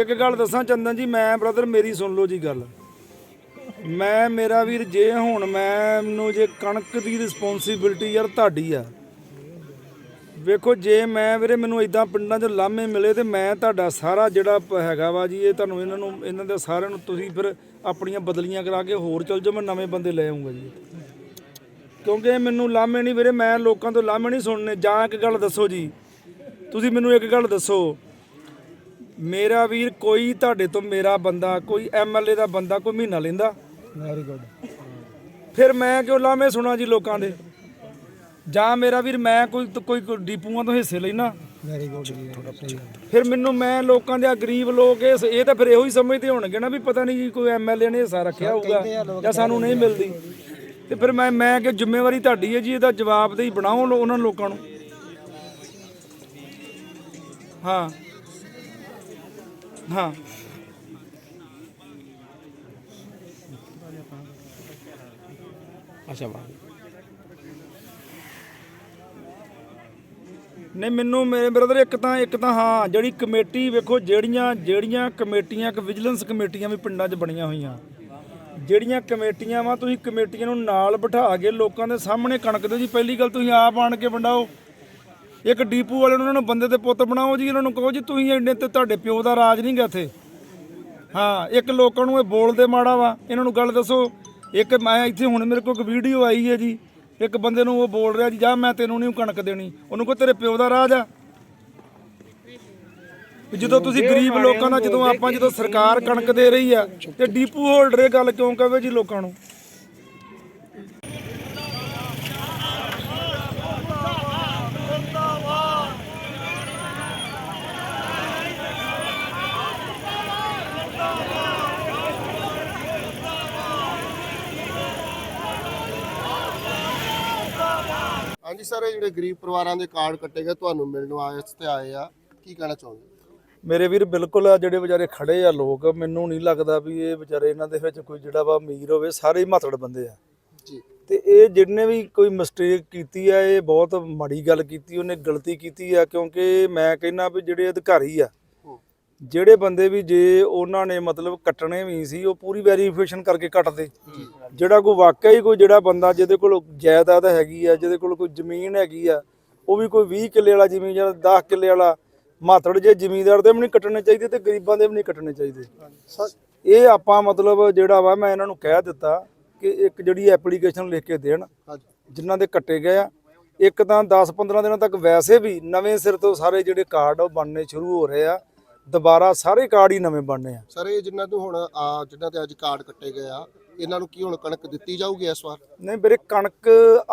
ਇੱਕ ਗੱਲ ਦੱਸਾਂ ਚੰਦਨ ਜੀ, ਮੈਂ ਬ੍ਰਦਰ ਮੇਰੀ ਸੁਣ ਲਓ ਜੀ ਗੱਲ। ਮੈਂ, ਮੇਰਾ ਵੀਰ ਜੇ ਹੁਣ ਮੈਨੂੰ ਜੇ ਕਣਕ ਦੀ ਰਿਸਪੌਂਸਿਬਿਲਟੀ ਯਾਰ ਤੁਹਾਡੀ ਆ। ਵੇਖੋ, ਜੇ ਮੈਂ ਵੀਰੇ ਮੈਨੂੰ ਇਦਾਂ ਪਿੰਡਾਂ 'ਚ ਲਾਮੇ ਮਿਲੇ ਤੇ ਮੈਂ ਤੁਹਾਡਾ ਸਾਰਾ ਜਿਹੜਾ ਪ- ਹੈਗਾ ਵਾ ਜੀ, ਇਹ ਤੁਹਾਨੂੰ ਇਹਨਾਂ ਨੂੰ, ਇਹਨਾਂ ਦੇ ਸਾਰਿਆਂ ਨੂੰ ਤੁਸੀਂ ਫਿਰ ਆਪਣੀਆਂ ਬਦਲੀਆਂ ਕਰਾ ਕੇ ਹੋਰ ਚਲ ਜਾਓ, ਮੈਂ ਨਵੇਂ ਬੰਦੇ ਲੈ ਆਉਂਗਾ ਜੀ। ਕਿਉਂਕਿ ਮੈਨੂੰ ਲਾਮੇ ਨਹੀਂ ਵੀਰੇ, ਮੈਂ ਲੋਕਾਂ ਤੋਂ ਲਾਮੇ ਨਹੀਂ ਸੁਣਨੇ। ਜਾਂ ਇੱਕ ਗੱਲ ਦੱਸੋ ਜੀ, ਤੁਸੀਂ ਮੈਨੂੰ ਇੱਕ ਗੱਲ ਦੱਸੋ ਮੇਰਾ ਵੀਰ ਕੋਈ ਤੁਹਾਡੇ ਤੋਂ ਮੇਰਾ ਬੰਦਾ ਕੋਈ ਐਮਐਲਏ ਦਾ ਬੰਦਾ ਕੋਈ ਮਹੀਨਾ ਲੈਂਦਾ। ਵੈਰੀ ਗੁੱਡ ਫਿਰ ਮੈਂ ਕਿਉਂ ਲਾਮੇ ਸੁਣਾ ਜੀ ਲੋਕਾਂ ਦੇ? ਜਾਂ ਮੇਰਾ ਵੀਰ ਮੈਂ ਕੋਈ ਕੋਈ ਡੀਪੂਆਂ ਤੋਂ ਹਿੱਸੇ ਲੈਣਾ ਵੈਰੀ ਗੁੱਡ। ਫਿਰ ਮੈਨੂੰ ਮੈਂ ਲੋਕਾਂ ਦੇ ਆ ਗਰੀਬ ਲੋਕ ਇਹ ਇਹ ਤਾਂ ਫਿਰ ਇਹੋ ਹੀ ਸਮਝਦੇ ਹੋਣਗੇ ਨਾ ਵੀ ਪਤਾ ਨਹੀਂ ਜੀ ਕੋਈ ਐਮਐਲਏ ਨੇ ਹਿੱਸਾ ਰੱਖਿਆ ਹੋਊਗਾ ਜਾਂ ਸਾਨੂੰ ਨਹੀਂ ਮਿਲਦੀ। ਤੇ ਫਿਰ ਮੈਂ ਮੈਂ ਕਿ ਜ਼ਿੰਮੇਵਾਰੀ ਤੁਹਾਡੀ ਹੈ ਜੀ ਇਹਦਾ ਜਵਾਬਦੇਹੀ ਬਣਾਓ ਲੋ- ਉਹਨਾਂ ਲੋਕਾਂ ਨੂੰ। ਹਾਂ। ਹਾਂ। ਅੱਛਾ ਨਹੀਂ ਮੈਨੂੰ ਮੇਰੇ ਬ੍ਰਦਰ ਇੱਕ ਤਾਂ ਇੱਕ ਤਾਂ ਹਾਂ ਜਿਹੜੀ ਕਮੇਟੀ ਵੇਖੋ ਜਿਹੜੀਆਂ ਜਿਹੜੀਆਂ ਕਮੇਟੀਆਂ ਇੱਕ ਵਿਜੀਲੈਂਸ ਕਮੇਟੀਆਂ ਵੀ ਪਿੰਡਾਂ 'ਚ ਬਣੀਆਂ ਹੋਈਆਂ। ਜਿਹੜੀਆਂ ਕਮੇਟੀਆਂ ਵਾ ਤੁਸੀਂ ਕਮੇਟੀਆਂ ਨੂੰ ਨਾਲ ਬਿਠਾ ਕੇ ਲੋਕਾਂ ਦੇ ਸਾਹਮਣੇ ਕਣਕ ਦਿਓ ਜੀ ਪਹਿਲੀ ਗੱਲ ਤੁਸੀਂ ਆਪ ਆਣ ਕੇ ਵੰਡਾਓ। ਇੱਕ ਡੀਪੂ ਵਾਲੇ ਨੂੰ ਉਹਨਾਂ ਨੂੰ ਬੰਦੇ ਦੇ ਪੁੱਤ ਬਣਾਓ ਜੀ ਇਹਨਾਂ ਨੂੰ ਕਹੋ ਜੀ ਤੁਸੀਂ ਇੰਨੇ ਤੇ ਤੁਹਾਡੇ ਪਿਓ ਦਾ ਰਾਜ ਨਹੀਂ ਗਾ ਇੱਥੇ। ਹਾਂ ਇੱਕ ਲੋਕਾਂ ਨੂੰ ਇਹ ਬੋਲਦੇ ਮਾੜਾ ਵਾ ਇਹਨਾਂ ਨੂੰ ਗੱਲ ਦੱਸੋ। ਇੱਕ ਮੈਂ ਇੱਥੇ ਹੁਣ ਮੇਰੇ ਕੋਲ ਇੱਕ ਵੀਡੀਓ ਆਈ ਹੈ ਜੀ ਇੱਕ ਬੰਦੇ ਨੂੰ ਉਹ ਬੋਲ ਰਿਹਾ ਜੀ ਜਾ ਮੈਂ ਤੈਨੂੰ ਨਹੀਂ ਕਣਕ ਦੇਣੀ ਉਹਨੂੰ ਕੋ ਤੇਰੇ ਪਿਓ ਦਾ ਰਾਜ ਆ। ਜਦੋਂ ਤੁਸੀਂ ਗਰੀਬ ਲੋਕਾਂ ਦਾ ਜਦੋਂ ਆਪਾਂ ਜਦੋਂ ਸਰਕਾਰ ਕਣਕ ਦੇ ਰਹੀ ਆ ਤੇ ਡੀਪੂ ਹੋਲਡਰ ਇਹ ਗੱਲ ਕਿਉਂ ਕਹਵੇ ਜੀ ਲੋਕਾਂ ਨੂੰ? ਹਾਂਜੀ ਸਰ ਇਹ ਜਿਹੜੇ ਗਰੀਬ ਪਰਿਵਾਰਾਂ ਦੇ ਕਾਰਡ ਕੱਟੇ ਗਏ ਤੁਹਾਨੂੰ ਮਿਲਣ ਵਾਸਤੇ ਆਏ ਆ। ਕੀ ਕਹਿਣਾ ਚਾਹੁੰਦੇ ਮੇਰੇ ਵੀਰ ਬਿਲਕੁਲ ਆ ਜਿਹੜੇ ਵਿਚਾਰੇ ਖੜੇ ਆ ਲੋਕ ਮੈਨੂੰ ਨਹੀਂ ਲੱਗਦਾ ਵੀ ਇਹ ਵਿਚਾਰੇ ਇਹਨਾਂ ਦੇ ਵਿੱਚ ਕੋਈ ਜਿਹੜਾ ਵਾ ਅਮੀਰ ਹੋਵੇ ਸਾਰੇ ਹੀ ਮਾਤੜ ਬੰਦੇ ਆ। ਜੀ। ਤੇ ਇਹ ਜਿਹਨੇ ਵੀ ਕੋਈ ਮਿਸਟੇਕ ਕੀਤੀ ਆ ਇਹ ਬਹੁਤ ਮਾੜੀ ਗੱਲ ਕੀਤੀ ਉਹਨੇ ਗਲਤੀ ਕੀਤੀ ਆ ਕਿਉਂਕਿ ਮੈਂ ਕਹਿੰਨਾ ਵੀ ਜਿਹੜੇ ਅਧਿਕਾਰੀ ਆ। ਜਿਹੜੇ ਬੰਦੇ ਵੀ ਜੇ ਉਹਨਾਂ ਨੇ ਮਤਲਬ ਕੱਟਣੇ ਵੀ ਸੀ ਉਹ ਪੂਰੀ ਵੈਰੀਫਿਕੇਸ਼ਨ ਕਰਕੇ ਕੱਟਦੇ। ਜਿਹੜਾ ਕੋਈ ਵਾਕਿਆ ਹੀ ਕੋਈ ਜਿਹੜਾ ਬੰਦਾ ਜਿਹਦੇ ਕੋਲ ਜਾਇਦਾਦ ਹੈਗੀ ਆ ਜਿਹਦੇ ਕੋਲ ਕੋਈ ਜ਼ਮੀਨ ਹੈਗੀ ਆ ਉਹ ਵੀ ਕੋਈ 20 ਕਿੱਲੇ ਵਾਲਾ ਜ਼ਮੀਨ ਜਾਂ 10 ਕਿੱਲੇ ਵਾਲਾ ਮਾਤੜ ਜੇ ਜ਼ਮੀਂਦਾਰ ਦੇ ਵੀ ਨਹੀਂ ਕੱਟਣੇ ਚਾਹੀਦੇ ਤੇ ਗਰੀਬਾਂ ਦੇ ਵੀ ਨਹੀਂ ਕੱਟਣੇ ਚਾਹੀਦੇ। ਇਹ ਆਪਾਂ ਮਤਲਬ ਜਿਹੜਾ ਵਾ ਮੈਂ ਇਹਨਾਂ ਨੂੰ ਕਹਿ ਦਿੱਤਾ ਕਿ ਇੱਕ ਜਿਹੜੀ ਐਪਲੀਕੇਸ਼ਨ ਲਿਖ ਕੇ ਦੇਣ ਜਿਨ੍ਹਾਂ ਦੇ ਕੱਟੇ ਗਏ ਆ ਇੱਕ ਤਾਂ 10-15 ਦਿਨਾਂ ਤੱਕ ਵੈਸੇ ਵੀ ਨਵੇਂ ਸਿਰ ਤੋਂ ਸਾਰੇ ਜਿਹੜੇ ਕਾਰਡ ਉਹ ਬਣਨੇ ਸ਼ੁਰੂ ਹੋ ਰਹੇ ਆ ਦੁਬਾਰਾ ਸਾਰੇ ਕਾਰਡ ਹੀ ਨਵੇਂ ਬਣਨੇ ਆ। ਸਰ ਇਹ ਜਿਨ੍ਹਾਂ ਤੋਂ ਹੁਣ ਆ ਜਿਨ੍ਹਾਂ ਤੇ ਅੱਜ ਕਾਰਡ ਕੱਟੇ ਗਏ ਆ ਇਹਨਾਂ ਨੂੰ ਕੀ ਹੁਣ ਕਣਕ ਦਿੱਤੀ ਜਾਊਗੀ ਇਸ ਵਾਰ? ਨਹੀਂ ਵੀਰੇ ਕਣਕ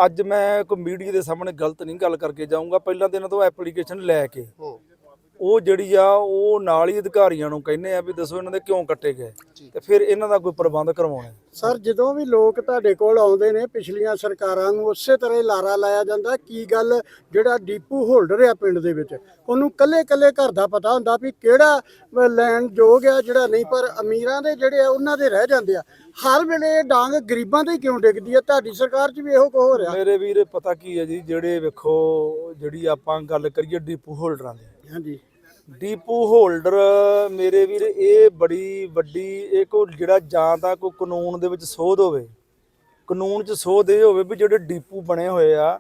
ਅੱਜ ਮੈਂ ਕੋਈ ਮੀਡੀਆ ਦੇ ਸਾਹਮਣੇ ਗਲਤ ਨਹੀਂ ਗੱਲ ਕਰਕੇ ਜਾਊਂਗਾ। ਪਹਿਲਾਂ ਦਿਨਾਂ ਤੋਂ ਐਪਲੀਕੇਸ਼ਨ ਲੈ ਕੇ ਹੂੰ। ਉਹ ਜਿਹੜੀ ਆ ਉਹ ਨਾਲ ਹੀ ਅਧਿਕਾਰੀਆਂ ਨੂੰ ਕਹਿੰਦੇ ਆ ਵੀ ਦੱਸੋ ਇਹਨਾਂ ਦੇ ਕਿਉਂ ਕੱਟੇ ਗਏ। ਤੇ ਫਿਰ ਇਹਨਾਂ ਦਾ ਕੋਈ ਪ੍ਰਬੰਧ ਕਰਵਾਉਣਾ ਸਰ ਜਦੋਂ ਵੀ ਲੋਕ ਤੁਹਾਡੇ ਕੋਲ ਆਉਂਦੇ ਨੇ ਪਿਛਲੀਆਂ ਸਰਕਾਰਾਂ ਨੂੰ ਉਸੇ ਤਰ੍ਹਾਂ ਹੀ ਲਾਰਾ ਲਾਇਆ ਜਾਂਦਾ ਕੀ ਗੱਲ ਜਿਹੜਾ ਡੀਪੂ ਹੋਲਡਰ ਆ ਪਿੰਡ ਦੇ ਵਿੱਚ ਉਹਨੂੰ ਕੱਲੇ ਕੱਲੇ ਘਰ ਦਾ ਪਤਾ ਹੁੰਦਾ ਵੀ ਕਿਹੜਾ ਲੈਣ ਯੋਗ ਆ ਜਿਹੜਾ ਨਹੀਂ? ਪਰ ਅਮੀਰਾਂ ਦੇ ਜਿਹੜੇ ਆ ਉਹਨਾਂ ਦੇ ਰਹਿ ਜਾਂਦੇ ਆ। ਹਰ ਵੇਲੇ ਇਹ ਡਾਂਗ ਗਰੀਬਾਂ ਤੇ ਕਿਉਂ ਡਿੱਗਦੀ ਆ? ਤੁਹਾਡੀ ਸਰਕਾਰ 'ਚ ਵੀ ਇਹੋ ਕੁਝ ਹੋ ਰਿਹਾ? ਮੇਰੇ ਵੀਰ ਪਤਾ ਕੀ ਹੈ ਜੀ? ਜਿਹੜੇ ਵੇਖੋ ਜਿਹੜੀ ਆਪਾਂ ਗੱਲ ਕਰੀਏ ਡੀਪੂ ਹੋਲਡਰਾਂ ਦੀ ਹਾਂਜੀ। ਡੀਪੂ ਹੋਲਡਰ ਮੇਰੇ ਵੀਰ ਇਹ ਬੜੀ ਵੱਡੀ ਇਹ ਕੋ ਜਿਹੜਾ ਜਾਂ ਤਾਂ ਕੋਈ ਕਾਨੂੰਨ ਦੇ ਵਿੱਚ ਸੋਧ ਹੋਵੇ ਕਾਨੂੰਨ 'ਚ ਸੋਧ ਇਹ ਹੋਵੇ ਵੀ ਜਿਹੜੇ ਡੀਪੂ ਬਣੇ ਹੋਏ ਆ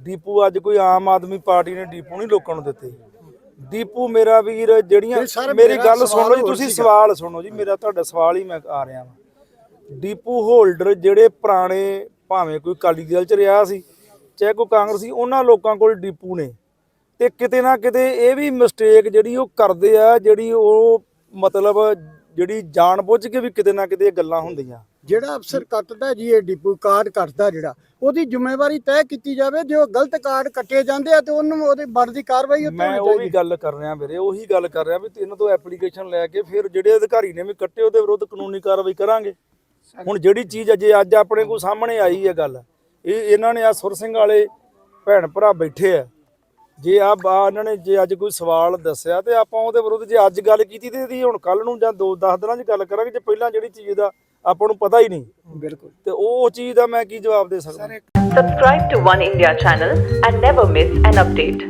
ਡੀਪੂ ਅੱਜ ਕੋਈ ਆਮ ਆਦਮੀ ਪਾਰਟੀ ਨੇ ਡੀਪੂ ਨਹੀਂ ਲੋਕਾਂ ਨੂੰ ਦਿੱਤੇ। ਡੀਪੂ ਮੇਰਾ ਵੀਰ ਜਿਹੜੀਆਂ ਮੇਰੀ ਗੱਲ ਸੁਣ ਲਓ ਜੀ ਤੁਸੀਂ। ਸਵਾਲ ਸੁਣੋ ਜੀ ਮੇਰਾ ਤੁਹਾਡਾ ਸਵਾਲ ਹੀ ਮੈਂ ਆ ਰਿਹਾ ਹਾਂ ਡੀਪੂ ਹੋਲਡਰ ਜਿਹੜੇ ਪੁਰਾਣੇ ਭਾਵੇਂ ਕੋਈ ਅਕਾਲੀ ਦਲ ਚ ਰਿਹਾ ਸੀ ਚਾਹੇ ਕੋਈ ਕਾਂਗਰਸੀ ਉਹਨਾਂ ਲੋਕਾਂ ਕੋਲ ਡੀਪੂ ਨੇ। ਤੇ ਕਿਤੇ ਨਾ ਕਿਤੇ ਇਹ ਵੀ ਮਿਸਟੇਕ ਜਿਹੜੀ ਉਹ ਕਰਦੇ ਆ ਜਿਹੜੀ ਉਹ ਮਤਲਬ ਜਿਹੜੀ ਜਾਣਬੁੱਝ ਕੇ ਵੀ ਕਿਤੇ ਨਾ ਕਿਤੇ ਇਹ ਗੱਲਾਂ ਹੁੰਦੀਆਂ। ਜਿਹੜਾ ਅਫਸਰ ਕੱਟਦਾ ਜੀ ਇਹ ਡੀਪੂ ਕਾਰਡ ਕੱਟਦਾ ਜਿਹੜਾ ਉਹਦੀ ਜ਼ਿੰਮੇਵਾਰੀ ਤੈਅ ਕੀਤੀ ਜਾਵੇ ਜੇ ਉਹ ਗਲਤ ਕਾਰਡ ਕੱਟੇ ਜਾਂਦੇ ਆ ਤੇ ਉਹਨੂੰ ਉਹਦੀ ਬਣਦੀ ਕਾਰਵਾਈ ਉੱਤੇ ਮੈਂ ਉਹ ਵੀ ਗੱਲ ਕਰ ਰਿਹਾ ਵੀਰੇ ਉਹੀ ਗੱਲ ਕਰ ਰਿਹਾ ਵੀ ਇਹਨਾਂ ਤੋਂ ਐਪਲੀਕੇਸ਼ਨ ਲੈ ਕੇ ਫਿਰ ਜਿਹੜੇ ਅਧਿਕਾਰੀ ਨੇ ਵੀ ਕੱਟੇ ਉਹਦੇ ਵਿਰੁੱਧ ਕਾਨੂੰਨੀ ਕਾਰਵਾਈ ਕਰਾਂਗੇ। ਹੁਣ ਜਿਹੜੀ ਚੀਜ਼ ਅਜੇ ਅੱਜ ਆਪਣੇ ਕੋਲ ਸਾਹਮਣੇ ਆਈ ਹੈ ਗੱਲ ਇਹ ਇਹਨਾਂ ਨੇ ਆ ਸੁਰ ਸਿੰਘ ਵਾਲੇ ਭੈਣ ਭਰਾ ਬੈਠੇ ਆ। ਜੇ ਆ ਬਾ ਇਹਨਾਂ ਨੇ ਜੇ ਅੱਜ ਕੋਈ ਸਵਾਲ ਦੱਸਿਆ ਤੇ ਆਪਾਂ ਉਹਦੇ ਵਿਰੁੱਧ ਜੇ ਅੱਜ ਗੱਲ ਕੀਤੀ ਤੇ ਇਹਦੀ ਹੁਣ ਕੱਲ ਨੂੰ ਜਾਂ 2-10 ਦਿਨਾਂ 'ਚ ਗੱਲ ਕਰਾਂਗੇ ਜੇ ਪਹਿਲਾਂ ਜਿਹੜੀ ਚੀਜ਼ ਦਾ ਆਪਾਂ ਨੂੰ ਪਤਾ ਹੀ ਨਹੀਂ। ਬਿਲਕੁਲ। ਤੇ ਉਹ ਚੀਜ਼ ਦਾ ਮੈਂ ਕੀ ਜਵਾਬ ਦੇ ਸਕਦਾ? Subscribe to One India channel and never miss an update.